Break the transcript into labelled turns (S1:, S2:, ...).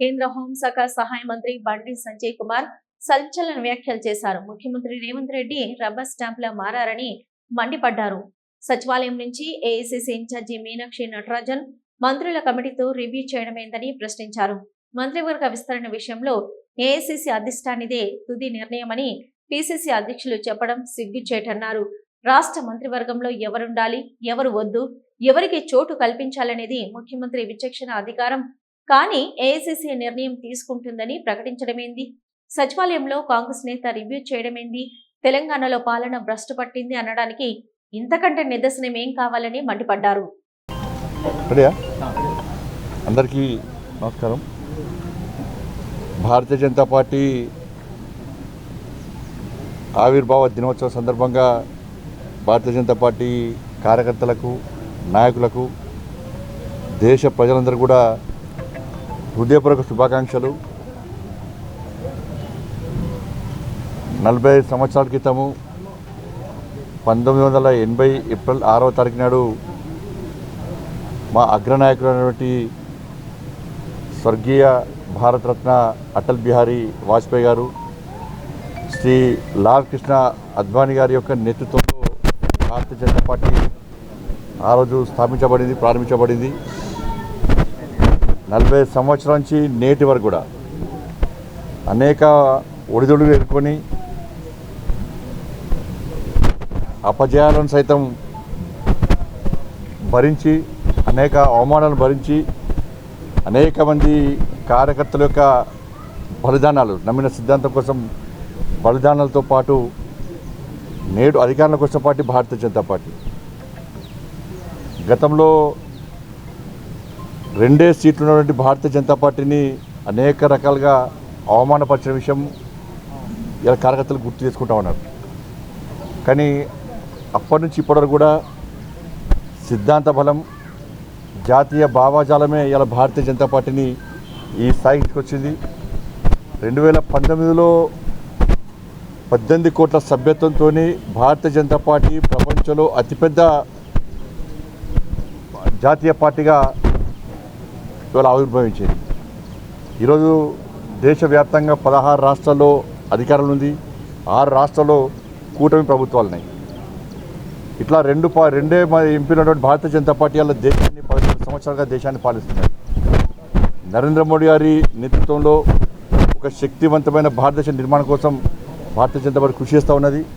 S1: కేంద్ర హోంశాఖ సహాయ మంత్రి బండి సంజయ్ కుమార్ సంచలన వ్యాఖ్యలు చేశారు. ముఖ్యమంత్రి రేవంత్ రెడ్డి రబ్బర్ స్టాంప్లా మారని మండిపడ్డారు. సచివాలయం నుంచి ఏఐసిసి ఇన్ఛార్జి మీనాక్షి నటరాజన్ మంత్రుల కమిటీతో రివ్యూ చేయడమేందని ప్రశ్నించారు. మంత్రివర్గ విస్తరణ విషయంలో ఏఐసిసి అధిష్టానిదే తుది నిర్ణయమని పిసిసి అధ్యక్షులు చెప్పడం సిగ్గుచేటన్నారు. రాష్ట్ర మంత్రివర్గంలో ఎవరుండాలి ఎవరు వద్దు ఎవరికి చోటు కల్పించాలనేది ముఖ్యమంత్రి విచక్షణ అధికారం కానీ ఏఐసిసి నిర్ణయం తీసుకుంటుందని ప్రకటించడమేంది? సచివాలయంలో కాంగ్రెస్ నేత రివ్యూ చేయడమేంది? తెలంగాణలో పాలన భ్రష్టు పట్టింది అనడానికి ఇంతకంటే నిదర్శనం ఏం కావాలని మండిపడ్డారు?
S2: అందరికీ నమస్కారం. భారతీయ జనతా పార్టీ ఆవిర్భావ దినోత్సవం సందర్భంగా భారతీయ జనతా పార్టీ కార్యకర్తలకు నాయకులకు దేశ ప్రజలందరూ కూడా హృదయపూర్వక శుభాకాంక్షలు. నలభై ఐదు సంవత్సరాల క్రితము పంతొమ్మిది వందల ఎనభై ఏప్రిల్ ఆరవ తారీఖు నాడు మా అగ్రనాయకుడు అయినటువంటి స్వర్గీయ భారతరత్న అటల్ బిహారీ వాజ్పేయి గారు శ్రీ లాల్ కృష్ణ అద్వానీ గారి యొక్క నేతృత్వంలో భారతీయ జనతా పార్టీ ఆ రోజు స్థాపించబడింది ప్రారంభించబడింది. నలభై సంవత్సరాల నుంచి నేటి వరకు కూడా అనేక ఒడిదుడులు ఎదుర్కొని అపజయాలను సైతం భరించి అనేక అవమానాలను భరించి అనేక మంది కార్యకర్తల యొక్క బలిదానాలు నమ్మిన సిద్ధాంతం కోసం బలిదానాలతో పాటు నేడు అధికారంలోకి వచ్చిన పార్టీ భారతీయ జనతా పార్టీ. గతంలో రెండే సీట్లు ఉన్నటువంటి భారతీయ జనతా పార్టీని అనేక రకాలుగా అవమానపరిచిన విషయం ఇలా కార్యకర్తలు గుర్తు చేసుకుంటా ఉన్నారు. కానీ అప్పటి నుంచి ఇప్పటివరకు కూడా సిద్ధాంత బలం జాతీయ భావాజాలమే ఇలా భారతీయ జనతా పార్టీని ఈ స్థాయికి తీసుకొచ్చింది. రెండు వేల పంతొమ్మిదిలో పద్దెనిమిది కోట్ల సభ్యత్వంతో భారతీయ జనతా పార్టీ ప్రపంచంలో అతిపెద్ద జాతీయ పార్టీగా ఇవాళ ఆవిర్భవించింది. ఈరోజు దేశవ్యాప్తంగా పదహారు రాష్ట్రాల్లో అధికారం ఉంది. ఆరు రాష్ట్రాల్లో కూటమి ప్రభుత్వాలు ఉన్నాయి ఇట్లా రెండు పా రెండే మ- ఎంపీలు ఉన్నటువంటి భారతీయ జనతా పార్టీ వాళ్ళ దేశాన్ని పదిహేను సంవత్సరాలుగా దేశాన్ని పాలిస్తున్నారు. నరేంద్ర మోడీ గారి నేతృత్వంలో ఒక శక్తివంతమైన భారతదేశ నిర్మాణం కోసం భారతీయ జనతా పార్టీ కృషి చేస్తూ ఉన్నది.